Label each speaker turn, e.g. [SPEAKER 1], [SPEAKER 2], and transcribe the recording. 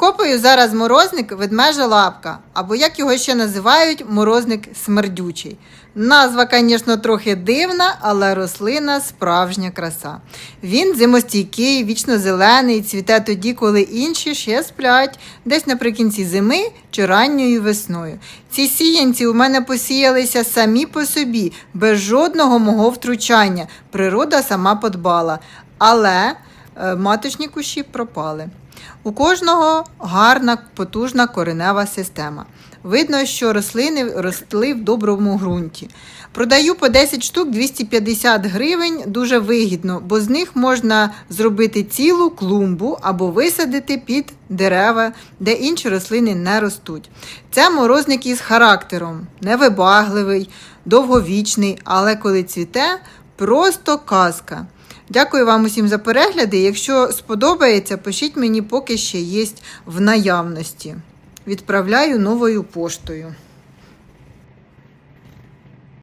[SPEAKER 1] Викопую зараз морозник ведмежа лапка, або як його ще називають, морозник смердючий. Назва, звісно, трохи дивна, але рослина справжня краса. Він зимостійкий, вічно зелений, цвіте тоді, коли інші ще сплять, десь наприкінці зими чи ранньою весною. Ці сіянці у мене посіялися самі по собі, без жодного мого втручання. Природа сама подбала. Але маточні кущі пропали. У кожного гарна, потужна коренева система. Видно, що рослини росли в доброму ґрунті. Продаю по 10 штук 250 гривень, дуже вигідно, бо з них можна зробити цілу клумбу або висадити під дерева, де інші рослини не ростуть. Це морозник із характером, невибагливий, довговічний, але коли цвіте, просто казка. Дякую вам усім за перегляди. Якщо сподобається, пишіть мені, поки ще є в наявності. Відправляю новою поштою.